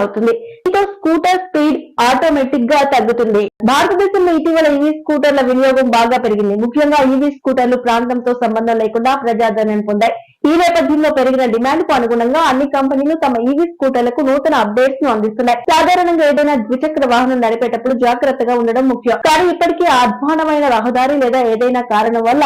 అవుతుంది. దీంతో scooter speed ఆటోమేటిక్గా తగ్గుతుంది. భారతదేశంలో ఇటీవల ఈవీ స్కూటర్ల వినియోగం బాగా పెరిగింది. ముఖ్యంగా ఈవీ స్కూటర్లు ప్రాంతంతో సంబంధం లేకుండా ప్రజాదరణ పొందాయి. ఈ నేపథ్యంలో పెరిగిన డిమాండ్కు అనుగుణంగా అన్ని కంపెనీలు తమ ఈవీ స్కూటర్లకు నూతన అప్డేట్స్ను అందిస్తున్నాయి. సాధారణంగా ఏదైనా ద్విచక్ర వాహనం నడిపేటప్పుడు జాగ్రత్తగా ఉండడం ముఖ్యం. కానీ ఇప్పటికీ అధ్వానమైన రహదారి లేదా ఏదైనా కారణం వల్ల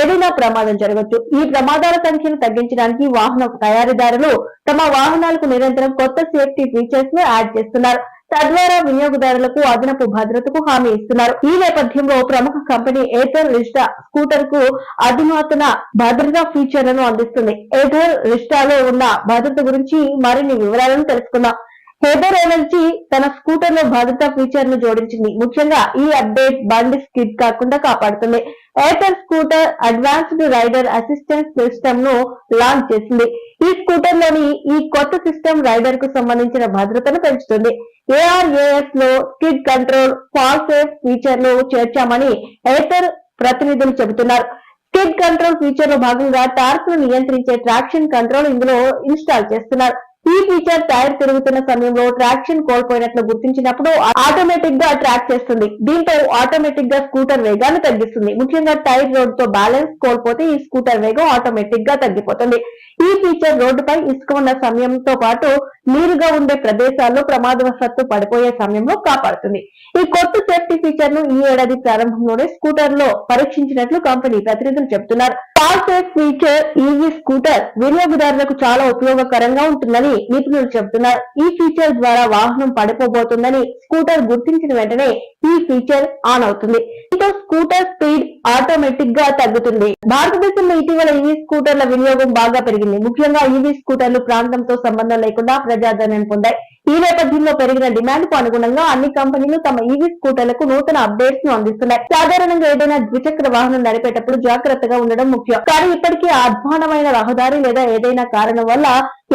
ఏదైనా ప్రమాదం జరగవచ్చు ఈ ప్రమాదాల సంఖ్యను తగ్గించడానికి వాహన తయారీదారులు తమ వాహనాలకు నిరంతరం కొత్త సేఫ్టీ ఫీచర్స్ను యాడ్ చేస్తున్నారు. తద్వారా వినియోగదారులకు అదనపు భద్రతకు హామీ ఇస్తున్నారు. ఈ నేపథ్యంలో ప్రముఖ కంపెనీ ఎయిర్టెల్ రిస్టా స్కూటర్కు అధునాతన భద్రతా ఫీచర్లను అందిస్తుంది. ఎయిర్టెల్ రిస్టాలో ఉన్న భద్రత గురించి మరిన్ని వివరాలను తెలుసుకుందాం. హెబర్ ఎనర్జీ తన స్కూటర్లో భద్రతా ఫీచర్ను జోడించింది. ముఖ్యంగా ఈ అప్డేట్ బండి స్కిడ్ కాకుండా కాపాడుతుంది. Airtel scooter advanced rider assistance సిస్టమ్ను లాంచ్ చేసింది. ఈ స్కూటర్లోని ఈ కొత్త సిస్టమ్ రైడర్కు సంబంధించిన భద్రతను పెంచుతుంది. ఏఆర్ఏఎస్లో స్కిడ్ కంట్రోల్ ఫాల్ సేఫ్ ఫీచర్ను చేర్చామని ఎయిర్టెల్ ప్రతినిధులు చెబుతున్నారు. స్కిడ్ కంట్రోల్ ఫీచర్లో భాగంగా టార్క్ను నియంత్రించే ట్రాక్షన్ కంట్రోల్ ఇందులో ఇన్స్టాల్ చేస్తున్నారు. ఈ ఫీచర్ టైర్ తిరుగుతున్న సమయంలో ట్రాక్షన్ కోల్పోయినట్లు గుర్తించినప్పుడు ఆటోమేటిక్గా ట్రాక్ చేస్తుంది. దీంతో ఆటోమేటిక్గా స్కూటర్ వేగాన్ని తగ్గిస్తుంది. ముఖ్యంగా టైర్ రోడ్తో బ్యాలెన్స్ కోల్పోతే ఈ స్కూటర్ వేగం ఆటోమేటిక్గా తగ్గిపోతుంది. ఈ ఫీచర్ రోడ్డుపై ఇసుక ఉన్న సమయంతో పాటు నీరుగా ఉండే ప్రదేశాల్లో ప్రమాదవశాత్తు పడిపోయే సమయంలో కాపాడుతుంది. ఈ కొత్త సేఫ్టీ ఫీచర్ను ఈ ఏడాది ప్రారంభంలోనే స్కూటర్లో పరీక్షించినట్లు కంపెనీ ప్రతినిధులు చెబుతున్నారు. Car safe feature EV scooter వినియోగదారులకు చాలా ఉపయోగకరంగా ఉంటుందని నిపుణులు చెబుతున్నారు. ఈ ఫీచర్ ద్వారా వాహనం పడిపోబోతుందని స్కూటర్ గుర్తించిన వెంటనే ఈ ఫీచర్ ఆన్ అవుతుంది. దీంతో స్కూటర్ స్పీడ్ ఆటోమేటిక్గా తగ్గుతుంది. భారతదేశంలో ఇటీవల ఈవీ స్కూటర్ల వినియోగం బాగా పెరిగింది. ముఖ్యంగా ఈవీ స్కూటర్లు ప్రాంతంతో సంబంధం లేకుండా ప్రజాదరణ పొందాయి. ఈ నేపథ్యంలో పెరిగిన డిమాండ్కు అనుగుణంగా అన్ని కంపెనీలు తమ ఈవీ స్కూటర్లకు నూతన అప్డేట్స్ను అందిస్తున్నాయి. సాధారణంగా ఏదైనా ద్విచక్ర వాహనం నడిపేటప్పుడు జాగ్రత్తగా ఉండడం ముఖ్యం. కానీ ఇప్పటికీ అధ్వానమైన రహదారి లేదా ఏదైనా కారణం వల్ల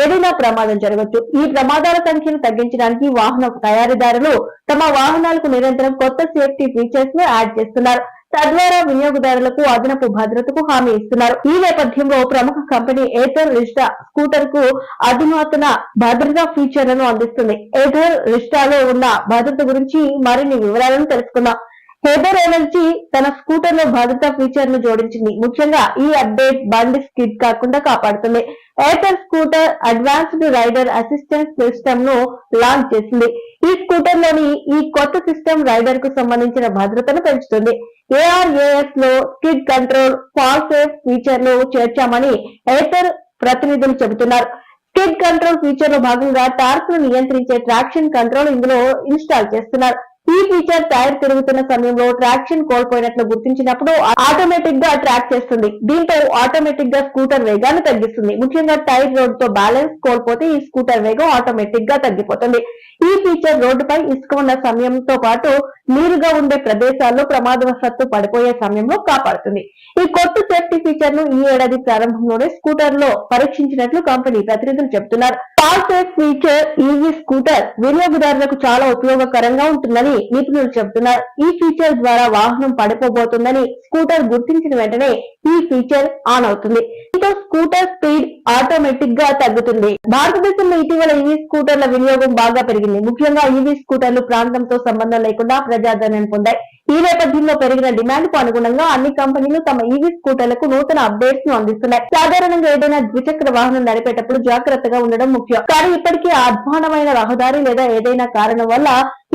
ఏదైనా ప్రమాదం జరగవచ్చు ఈ ప్రమాదాల సంఖ్యను తగ్గించడానికి వాహన తయారీదారులు తమ వాహనాలకు నిరంతరం కొత్త సేఫ్టీ ఫీచర్స్ను యాడ్ చేస్తున్నారు. తద్వారా వినియోగదారులకు అదనపు భద్రతకు హామీ ఇస్తున్నారు. ఈ నేపథ్యంలో ప్రముఖ కంపెనీ ఎయిర్టెల్ రిస్టా స్కూటర్కు అధునాతన భద్రతా ఫీచర్లను అందిస్తుంది. ఎయిర్టెల్ రిస్టాలో ఉన్న భద్రత గురించి మరిన్ని వివరాలను తెలుసుకుందాం. హెబర్ ఎనర్జీ తన స్కూటర్లో భద్రతా ఫీచర్ను జోడించింది. ముఖ్యంగా ఈ అప్డేట్ బండి స్కిడ్ కాకుండా కాపాడుతుంది. Airtel scooter advanced rider assistance సిస్టమ్ను లాంచ్ చేసింది. ఈ స్కూటర్లోని ఈ కొత్త సిస్టమ్ రైడర్కు సంబంధించిన భద్రతను పెంచుతుంది. ఏఆర్ఏఎస్లో స్కిడ్ కంట్రోల్ ఫాల్ సేఫ్ ఫీచర్లో చేర్చామని ఎయిర్టెల్ ప్రతినిధులు చెబుతున్నారు. స్కిడ్ కంట్రోల్ ఫీచర్లో భాగంగా టార్క్ను నియంత్రించే ట్రాక్షన్ కంట్రోల్ ఇందులో ఇన్స్టాల్ చేస్తున్నారు. ఈ ఫీచర్ టైర్ తిరుగుతున్న సమయంలో ట్రాక్షన్ కోల్పోయినట్లు గుర్తించినప్పుడు ఆటోమేటిక్గా ట్రాక్ చేస్తుంది. దీంతో ఆటోమేటిక్గా స్కూటర్ వేగాన్ని తగ్గిస్తుంది. ముఖ్యంగా టైర్ రోడ్తో బ్యాలెన్స్ కోల్పోతే ఈ స్కూటర్ వేగం ఆటోమేటిక్గా తగ్గిపోతుంది. ఈ ఫీచర్ రోడ్డుపై ఇసుక ఉన్న సమయంతో పాటు నీరుగా ఉండే ప్రదేశాల్లో ప్రమాదవశాత్తు పడిపోయే సమయంలో కాపాడుతుంది. ఈ కొత్త సేఫ్టీ ఫీచర్ను ఈ ఏడాది ప్రారంభంలోనే స్కూటర్లో పరీక్షించినట్లు కంపెనీ ప్రతినిధులు చెబుతున్నారు. Fall safe feature EV scooter వినియోగదారులకు చాలా ఉపయోగకరంగా ఉంటుందని నిపుణులు చెబుతున్నారు. ఈ ఫీచర్ ద్వారా వాహనం పడిపోబోతుందని స్కూటర్ గుర్తించిన వెంటనే ఈ ఫీచర్ ఆన్ అవుతుంది. దీంతో స్కూటర్ స్పీడ్ ఆటోమేటిక్గా తగ్గుతుంది. భారతదేశంలో ఇటీవల ఈవీ స్కూటర్ల వినియోగం బాగా పెరిగింది. ముఖ్యంగా ఈవీ స్కూటర్లు ప్రాంతంతో సంబంధం లేకుండా ప్రజాదరణ పొందాయి. ఈ నేపథ్యంలో పెరిగిన డిమాండ్కు అనుగుణంగా అన్ని కంపెనీలు తమ ఈవీ స్కూటర్లకు నూతన అప్డేట్స్ను అందిస్తున్నాయి. సాధారణంగా ఏదైనా ద్విచక్ర వాహనం నడిపేటప్పుడు జాగ్రత్తగా ఉండడం ముఖ్యం. కానీ ఇప్పటికీ అధ్వానమైన రహదారి లేదా ఏదైనా కారణం వల్ల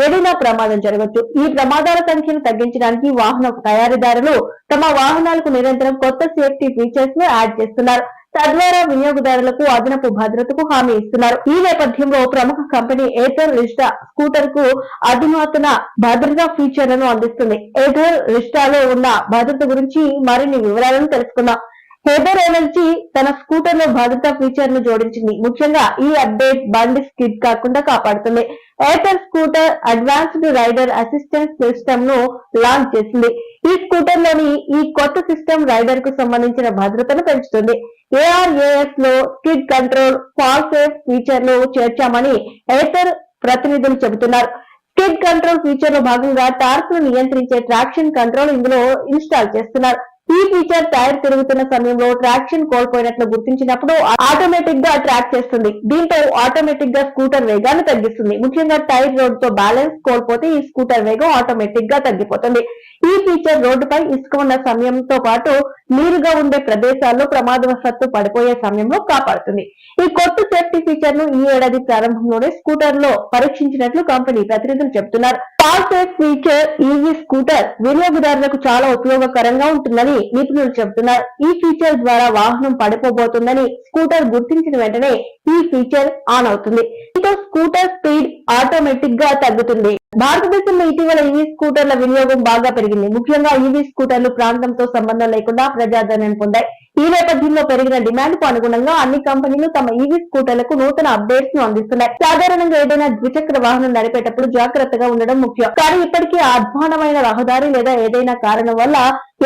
ఏదైనా ప్రమాదం జరగవచ్చు ఈ ప్రమాదాల సంఖ్యను తగ్గించడానికి వాహన తయారీదారులు తమ వాహనాలకు నిరంతరం కొత్త సేఫ్టీ ఫీచర్స్ను యాడ్ చేస్తున్నారు. తద్వారా వినియోగదారులకు అదనపు భద్రతకు హామీ ఇస్తున్నారు. ఈ నేపథ్యంలో ప్రముఖ కంపెనీ ఎయిర్టెల్ రిస్టా స్కూటర్కు అధునాతన భద్రతా ఫీచర్లను అందిస్తుంది. ఎయిర్టెల్ రిస్టాలో ఉన్న భద్రత గురించి మరిన్ని వివరాలను తెలుసుకుందాం. హేబర్ ఎనర్జీ తన స్కూటర్లో భద్రతా ఫీచర్ను జోడించింది. ముఖ్యంగా ఈ అప్డేట్ బండి స్కిడ్ కాకుండా కాపాడుతుంది. Airtel scooter advanced rider assistance సిస్టమ్ను లాంచ్ చేసింది. ఈ స్కూటర్లోని ఈ కొత్త సిస్టమ్ రైడర్కు సంబంధించిన భద్రతను పెంచుతుంది. ఏఆర్ఏఎస్లో స్కిడ్ కంట్రోల్ ఫాల్ సేఫ్ ఫీచర్ను చేర్చామని ఎయిర్టెల్ ప్రతినిధులు చెబుతున్నారు. స్కిడ్ కంట్రోల్ ఫీచర్లో భాగంగా టార్క్ను నియంత్రించే ట్రాక్షన్ కంట్రోల్ ఇందులో ఇన్స్టాల్ చేస్తున్నారు. ఈ ఫీచర్ టైర్ తిరుగుతున్న సమయంలో ట్రాక్షన్ కోల్పోయినట్లు గుర్తించినప్పుడు ఆటోమేటిక్గా ట్రాక్ చేస్తుంది. దీంతో ఆటోమేటిక్గా స్కూటర్ వేగాన్ని తగ్గిస్తుంది. ముఖ్యంగా టైర్ రోడ్తో బ్యాలెన్స్ కోల్పోతే ఈ స్కూటర్ వేగం ఆటోమేటిక్గా తగ్గిపోతుంది. ఈ ఫీచర్ రోడ్డుపై ఇసుక ఉన్న సమయంతో పాటు నీరుగా ఉండే ప్రదేశాల్లో ప్రమాదవశాత్తు పడిపోయే సమయంలో కాపాడుతుంది. ఈ కొత్త సేఫ్టీ ఫీచర్ను ఈ ఏడాది ప్రారంభంలోనే స్కూటర్లో పరీక్షించినట్లు కంపెనీ ప్రతినిధులు చెబుతున్నారు. పాల్ ఫీచర్ ఈవీ స్కూటర్ వినియోగదారులకు చాలా ఉపయోగకరంగా ఉంటుందని నిపుణులు చెబుతున్నారు. ఈ ఫీచర్ ద్వారా వాహనం పడిపోబోతుందని స్కూటర్ గుర్తించిన వెంటనే ఈ ఫీచర్ ఆన్ అవుతుంది. దీంతో స్కూటర్ స్పీడ్ ఆటోమేటిక్గా తగ్గుతుంది. భారతదేశంలో ఇటీవల ఈవీ స్కూటర్ల వినియోగం బాగా పెరిగింది. ముఖ్యంగా ఈవీ స్కూటర్లు ప్రాంతంతో సంబంధం లేకుండా ప్రజాదరణ పొందాయి. ఈ నేపథ్యంలో పెరిగిన డిమాండ్కు అనుగుణంగా అన్ని కంపెనీలు తమ ఈవీ స్కూటర్లకు నూతన అప్డేట్స్ను అందిస్తున్నాయి. సాధారణంగా ఏదైనా ద్విచక్ర వాహనం నడిపేటప్పుడు జాగ్రత్తగా ఉండడం ముఖ్యం. కానీ ఇప్పటికీ అధ్వానమైన రహదారి లేదా ఏదైనా కారణం వల్ల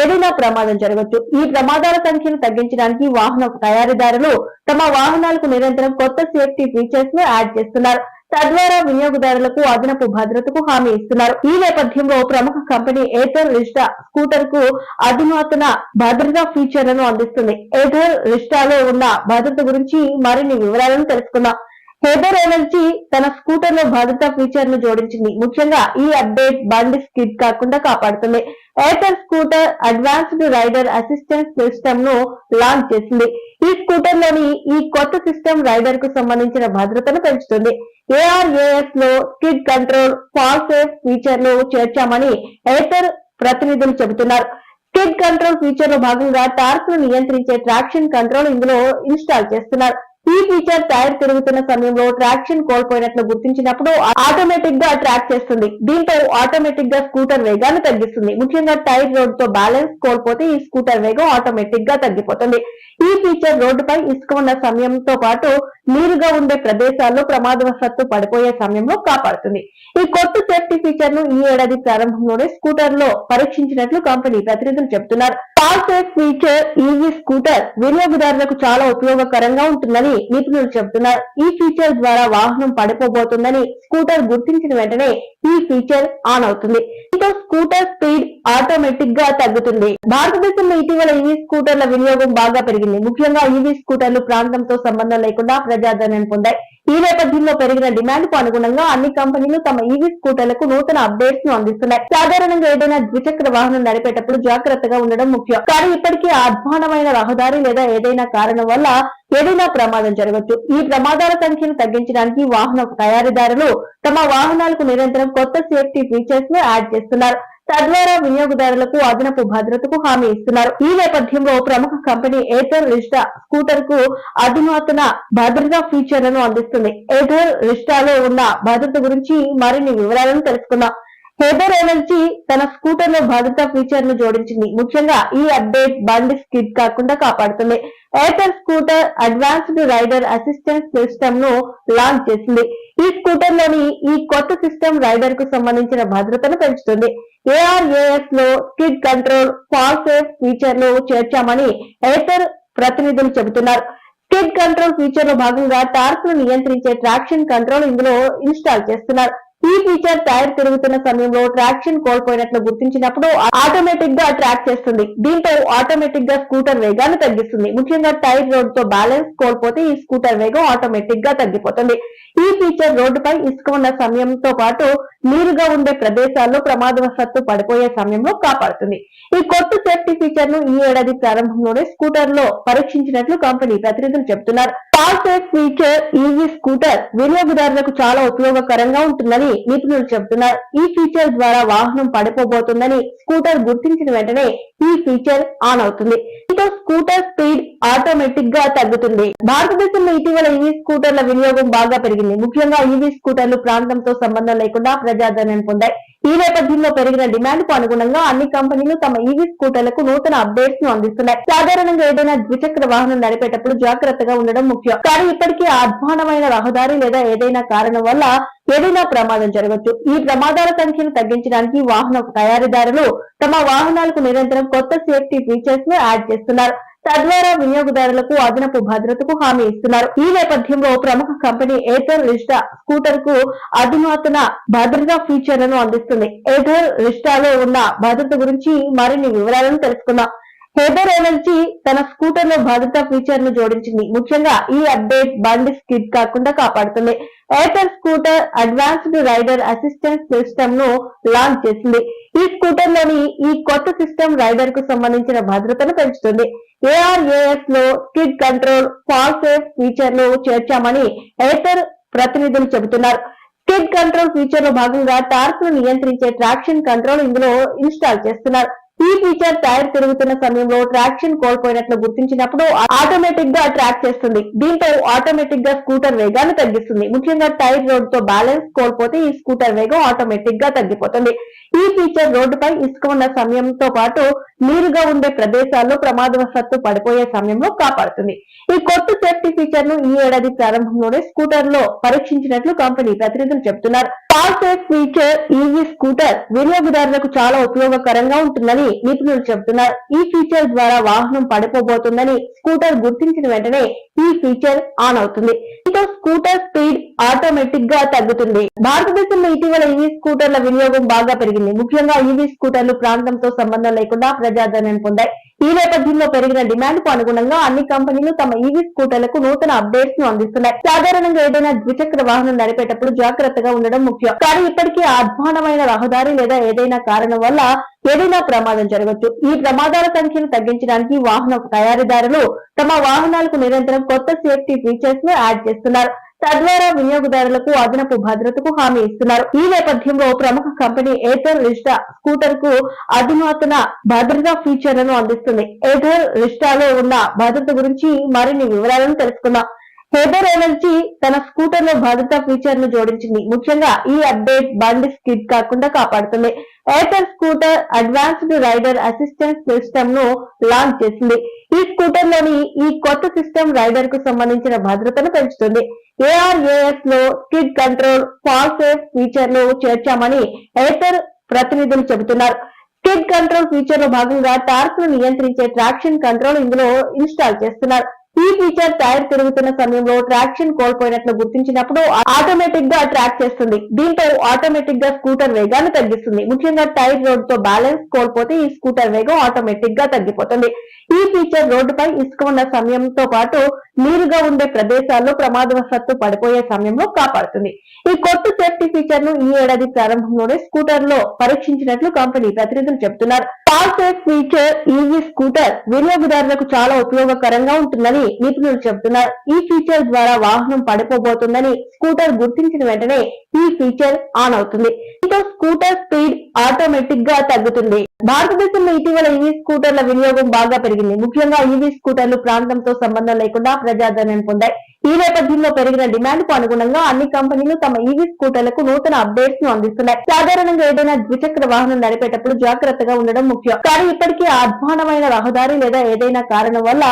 ఏదైనా ప్రమాదం జరగవచ్చు ఈ ప్రమాదాల సంఖ్యను తగ్గించడానికి వాహన తయారీదారులు తమ వాహనాలకు నిరంతరం కొత్త సేఫ్టీ ఫీచర్స్ను యాడ్ చేస్తున్నారు. తద్వారా వినియోగదారులకు అదనపు భద్రతకు హామీ ఇస్తున్నారు. ఈ నేపథ్యంలో ప్రముఖ కంపెనీ ఎయిర్టెల్ రిస్టా స్కూటర్కు అధునాతన భద్రతా ఫీచర్లను అందిస్తుంది. ఎయిర్టెల్ రిస్టాలో ఉన్న భద్రత గురించి మరిన్ని వివరాలను తెలుసుకుందాం. హెబర్ ఎనర్జీ తన స్కూటర్లో భద్రతా ఫీచర్ను జోడించింది. ముఖ్యంగా ఈ అప్డేట్ బండి స్కిడ్ కాకుండా కాపాడుతుంది. Airtel scooter advanced rider assistance సిస్టమ్ను లాంచ్ చేసింది. ఈ స్కూటర్లోని ఈ కొత్త సిస్టమ్ రైడర్కు సంబంధించిన భద్రతను పెంచుతుంది. ఏఆర్ఏఎస్లో స్కిడ్ కంట్రోల్ ఫాల్ సేఫ్ ఫీచర్లు చేర్చామని ఎయిర్టెల్ ప్రతినిధులు చెబుతున్నారు. స్కిడ్ కంట్రోల్ ఫీచర్లో భాగంగా టార్క్ను నియంత్రించే ట్రాక్షన్ కంట్రోల్ ఇందులో ఇన్స్టాల్ చేస్తున్నారు. ఈ ఫీచర్ టైర్ తిరుగుతున్న సమయంలో ట్రాక్షన్ కోల్పోయినట్లు గుర్తించినప్పుడు ఆటోమేటిక్గా ట్రాక్ చేస్తుంది. దీంతో ఆటోమేటిక్గా స్కూటర్ వేగాన్ని తగ్గిస్తుంది. ముఖ్యంగా టైర్ రోడ్తో బ్యాలెన్స్ కోల్పోతే ఈ స్కూటర్ వేగం ఆటోమేటిక్గా తగ్గిపోతుంది. ఈ ఫీచర్ రోడ్డుపై ఇసుక ఉన్న సమయంతో పాటు నీరుగా ఉండే ప్రదేశాల్లో ప్రమాదవశాత్తు పడిపోయే సమయంలో కాపాడుతుంది. ఈ కొత్త సేఫ్టీ ఫీచర్ను ఈ ఏడాది ప్రారంభంలోనే స్కూటర్లో పరీక్షించినట్లు కంపెనీ ప్రతినిధులు చెబుతున్నారు. Fall safe feature EV scooter వినియోగదారులకు చాలా ఉపయోగకరంగా ఉంటుందని నిపుణులు చెబుతున్నారు. ఈ ఫీచర్ ద్వారా వాహనం పడిపోబోతుందని స్కూటర్ గుర్తించిన వెంటనే ఈ ఫీచర్ ఆన్ అవుతుంది. దీంతో స్కూటర్ స్పీడ్ ఆటోమేటిక్గా తగ్గుతుంది. భారతదేశంలో ఇటీవల ఈవీ స్కూటర్ల వినియోగం బాగా పెరిగింది. ముఖ్యంగా ఈవీ స్కూటర్లు ప్రాంతంతో సంబంధం లేకుండా ప్రజాదరణ పొందాయి. ఈ నేపథ్యంలో పెరిగిన డిమాండ్కు అనుగుణంగా అన్ని కంపెనీలు తమ ఈవీ స్కూటర్లకు నూతన అప్డేట్స్ను అందిస్తున్నాయి. సాధారణంగా ఏదైనా ద్విచక్ర వాహనం నడిపేటప్పుడు జాగ్రత్తగా ఉండడం ముఖ్యం. కానీ ఇప్పటికీ అధ్వానమైన రహదారి లేదా ఏదైనా కారణం వల్ల ఏదైనా ప్రమాదం జరగవచ్చు. ఈ ప్రమాదాల సంఖ్యను తగ్గించడానికి వాహన తయారీదారులు తమ వాహనాలకు నిరంతరం కొత్త సేఫ్టీ ఫీచర్స్ను యాడ్ చేస్తున్నారు. తద్వారా వినియోగదారులకు అదనపు భద్రతకు హామీ ఇస్తున్నారు. ఈ నేపథ్యంలో ప్రముఖ కంపెనీ ఎయిర్టెల్ రిస్టా స్కూటర్కు అధునాతన భద్రతా ఫీచర్లను అందిస్తుంది. ఎయిర్టెల్ రిస్టాలో ఉన్న భద్రత గురించి మరిన్ని వివరాలను తెలుసుకుందాం. హెబర్ ఎనర్జీ తన స్కూటర్లో భద్రతా ఫీచర్ను జోడించింది. ముఖ్యంగా ఈ అప్డేట్ బండి స్కిడ్ కాకుండా కాపాడుతుంది. Airtel scooter advanced rider assistance సిస్టమ్ను లాంచ్ చేసింది. ఈ స్కూటర్లోని ఈ కొత్త సిస్టమ్ రైడర్కు సంబంధించిన భద్రతను పెంచుతుంది. ఏఆర్ఏఎస్లో స్కిడ్ కంట్రోల్ ఫాల్ సేఫ్ ఫీచర్లు చేర్చామని ఎయిర్టెల్ ప్రతినిధులు చెబుతున్నారు. స్కిడ్ కంట్రోల్ ఫీచర్లో భాగంగా టార్క్ను నియంత్రించే ట్రాక్షన్ కంట్రోల్ ఇందులో ఇన్స్టాల్ చేస్తున్నారు. ఈ ఫీచర్ టైర్ తిరుగుతున్న సమయంలో ట్రాక్షన్ కోల్పోయినట్లు గుర్తించినప్పుడు ఆటోమేటిక్గా ట్రాక్ చేస్తుంది. దీంతో ఆటోమేటిక్గా స్కూటర్ వేగాన్ని తగ్గిస్తుంది. ముఖ్యంగా టైర్ రోడ్తో బ్యాలెన్స్ కోల్పోతే ఈ స్కూటర్ వేగం ఆటోమేటిక్గా తగ్గిపోతుంది. ఈ ఫీచర్ రోడ్డుపై ఇసుక ఉన్న సమయంతో పాటు నీరుగా ఉండే ప్రదేశాల్లో ప్రమాదవశాత్తు పడిపోయే సమయంలో కాపాడుతుంది. ఈ కొత్త సేఫ్టీ ఫీచర్ను ఈ ఏడాది ప్రారంభంలోనే స్కూటర్లో పరీక్షించినట్లు కంపెనీ ప్రతినిధులు చెబుతున్నారు. పాల్ ఫీచర్ ఈవీ స్కూటర్ వినియోగదారులకు చాలా ఉపయోగకరంగా ఉంటుందని నిపుణులు చెబుతున్నారు. ఈ ఫీచర్ ద్వారా వాహనం పడిపోబోతుందని స్కూటర్ గుర్తించిన వెంటనే ఈ ఫీచర్ ఆన్ అవుతుంది. దీంతో స్కూటర్ స్పీడ్ ఆటోమేటిక్గా తగ్గుతుంది. భారతదేశంలో ఇటీవల ఈవీ స్కూటర్ల వినియోగం బాగా పెరిగింది. ముఖ్యంగా ఈవీ స్కూటర్లు ప్రాంతంతో సంబంధం లేకుండా ప్రజాదరణ పొందాయి. ఈ నేపథ్యంలో పెరిగిన డిమాండ్కు అనుగుణంగా అన్ని కంపెనీలు తమ ఈవీ స్కూటర్లకు నూతన అప్డేట్స్ను అందిస్తున్నాయి. సాధారణంగా ఏదైనా ద్విచక్ర వాహనం నడిపేటప్పుడు జాగ్రత్తగా ఉండడం ముఖ్యం. కానీ ఇప్పటికీ అధ్వానమైన రహదారి లేదా ఏదైనా కారణం వల్ల ఏదైనా ప్రమాదం జరగవచ్చు ఈ ప్రమాదాల సంఖ్యను తగ్గించడానికి వాహన తయారీదారులు తమ వాహనాలకు నిరంతరం కొత్త సేఫ్టీ ఫీచర్స్ను యాడ్ చేస్తున్నారు. తద్వారా వినియోగదారులకు అదనపు భద్రతకు హామీ ఇస్తున్నారు. ఈ నేపథ్యంలో ప్రముఖ కంపెనీ ఎయిర్టెల్ రిస్టా స్కూటర్కు అధునాతన భద్రతా ఫీచర్లను అందిస్తుంది. ఎయిర్టెల్ రిస్టాలో ఉన్న భద్రత గురించి మరిన్ని వివరాలను తెలుసుకుందాం. హేబర్ ఎనర్జీ తన స్కూటర్లో భద్రతా ఫీచర్ను జోడించింది. ముఖ్యంగా ఈ అప్డేట్ బండి స్కిడ్ కాకుండా కాపాడుతుంది. Airtel scooter advanced rider assistance సిస్టమ్ను లాంచ్ చేసింది. ఈ స్కూటర్లోని ఈ కొత్త సిస్టమ్ రైడర్కు సంబంధించిన భద్రతను పెంచుతుంది. ఏఆర్ఏఎస్లో స్కిడ్ కంట్రోల్ ఫాల్ సేఫ్ ఫీచర్ను చేర్చామని ఎయిర్టెల్ ప్రతినిధులు చెబుతున్నారు. స్కిడ్ కంట్రోల్ ఫీచర్లో భాగంగా టార్క్ను నియంత్రించే ట్రాక్షన్ కంట్రోల్ ఇందులో ఇన్స్టాల్ చేస్తున్నారు. ఈ ఫీచర్ టైర్ తిరుగుతున్న సమయంలో ట్రాక్షన్ కోల్పోయినట్లు గుర్తించినప్పుడు ఆటోమేటిక్గా ట్రాక్ చేస్తుంది. దీంతో ఆటోమేటిక్గా స్కూటర్ వేగాన్ని తగ్గిస్తుంది. ముఖ్యంగా టైర్ రోడ్తో బ్యాలెన్స్ కోల్పోతే ఈ స్కూటర్ వేగం ఆటోమేటిక్గా తగ్గిపోతుంది. ఈ ఫీచర్ రోడ్డుపై ఇసుక ఉన్న సమయంతో పాటు నీరుగా ఉండే ప్రదేశాల్లో ప్రమాదవశాత్తు పడిపోయే సమయంలో కాపాడుతుంది. ఈ కొత్త సేఫ్టీ ఫీచర్ను ఈ ఏడాది ప్రారంభంలోనే స్కూటర్లో పరీక్షించినట్లు కంపెనీ ప్రతినిధులు చెబుతున్నారు. Fall safe feature EV scooter వినియోగదారులకు చాలా ఉపయోగకరంగా ఉంటుందని నిపుణులు చెబుతున్నారు ఈ ఫీచర్ ద్వారా వాహనం పడిపోబోతుందని స్కూటర్ గుర్తించిన వెంటనే ఈ ఫీచర్ ఆన్ అవుతుంది. దీంతో స్కూటర్ స్పీడ్ ఆటోమేటిక్గా తగ్గుతుంది. భారతదేశంలో ఇటీవల ఈవీ స్కూటర్ల వినియోగం బాగా పెరిగింది. ముఖ్యంగా ఈవీ స్కూటర్లు ప్రాంతంతో సంబంధం లేకుండా ప్రజాదరణ పొందాయి. ఈ నేపథ్యంలో పెరిగిన డిమాండ్కు అనుగుణంగా అన్ని కంపెనీలు తమ ఈవీ స్కూటర్లకు నూతన అప్డేట్స్ను అందిస్తున్నాయి. సాధారణంగా ఏదైనా ద్విచక్ర వాహనం నడిపేటప్పుడు జాగ్రత్తగా ఉండడం ముఖ్యం. కానీ ఇప్పటికీ అధ్వానమైన రహదారి లేదా ఏదైనా కారణం వల్ల ఏదైనా ప్రమాదం జరగచ్చు ఈ ప్రమాదాల సంఖ్యను తగ్గించడానికి వాహన తయారీదారులు తమ వాహనాలకు నిరంతరం కొత్త సేఫ్టీ ఫీచర్స్ను యాడ్ చేస్తున్నారు. తద్వారా వినియోగదారులకు అదనపు భద్రతకు హామీ ఇస్తున్నారు. ఈ నేపథ్యంలో ప్రముఖ కంపెనీ ఎయిర్టెల్ రిస్టా స్కూటర్కు అధునాతన భద్రతా ఫీచర్లను అందిస్తుంది. ఎయిర్టెల్ రిస్టాలో ఉన్న భద్రత గురించి మరిన్ని వివరాలను తెలుసుకుందాం. హేబర్ ఎనర్జీ తన స్కూటర్లో భద్రతా ఫీచర్ను జోడించింది. ముఖ్యంగా ఈ అప్డేట్ బండి స్కిడ్ కాకుండా కాపాడుతుంది. Airtel scooter advanced rider assistance సిస్టమ్ను లాంచ్ చేసింది. ఈ స్కూటర్లోని ఈ కొత్త సిస్టమ్ రైడర్కు సంబంధించిన భద్రతను పెంచుతుంది. ఏఆర్ఏఎస్లో స్కిడ్ కంట్రోల్ ఫాల్ సేఫ్ ఫీచర్ను చేర్చామని ఎయిర్టెల్ ప్రతినిధులు చెబుతున్నారు. స్కిడ్ కంట్రోల్ ఫీచర్లో భాగంగా టార్క్ను నియంత్రించే ట్రాక్షన్ కంట్రోల్ ఇందులో ఇన్స్టాల్ చేస్తున్నారు. ఈ ఫీచర్ టైర్ తిరుగుతున్న సమయంలో ట్రాక్షన్ కోల్పోయినట్లు గుర్తించినప్పుడు ఆటోమేటిక్గా ట్రాక్ చేస్తుంది. దీంతో ఆటోమేటిక్గా స్కూటర్ వేగాన్ని తగ్గిస్తుంది. ముఖ్యంగా టైర్ రోడ్తో బ్యాలెన్స్ కోల్పోతే ఈ స్కూటర్ వేగం ఆటోమేటిక్గా తగ్గిపోతుంది. ఈ ఫీచర్ రోడ్డుపై ఇసుక ఉన్న సమయంతో పాటు నీరుగా ఉండే ప్రదేశాల్లో ప్రమాదవశాత్తు పడిపోయే సమయంలో కాపాడుతుంది. ఈ కొత్త సేఫ్టీ ఫీచర్ను ఈ ఏడాది ప్రారంభంలోనే స్కూటర్లో పరీక్షించినట్లు కంపెనీ ప్రతినిధులు చెబుతున్నారు. కాల్ ఫీచర్ ఈజీ స్కూటర్ వినియోగదారులకు చాలా ఉపయోగకరంగా ఉంటుందని నిపుణులు చెబుతున్నారు. ఈ ఫీచర్ ద్వారా వాహనం పడిపోబోతుందని స్కూటర్ గుర్తించిన వెంటనే ఈ ఫీచర్ ఆన్ అవుతుంది. దీంతో స్కూటర్ స్పీడ్ ఆటోమేటిక్గా తగ్గుతుంది. భారతదేశంలో ఇటీవల ఈవీ స్కూటర్ల వినియోగం బాగా పెరిగింది. ముఖ్యంగా ఈవీ స్కూటర్లు ప్రాంతంతో సంబంధం లేకుండా ప్రజాదరణ పొందాయి. ఈ నేపథ్యంలో పెరిగిన డిమాండ్కు అనుగుణంగా అన్ని కంపెనీలు తమ ఈవీ స్కూటర్లకు నూతన అప్డేట్స్ను అందిస్తున్నాయి. సాధారణంగా ఏదైనా ద్విచక్ర వాహనం నడిపేటప్పుడు జాగ్రత్తగా ఉండడం ముఖ్యం. కానీ ఇప్పటికీ అధ్వానమైన రహదారి లేదా ఏదైనా కారణం వల్ల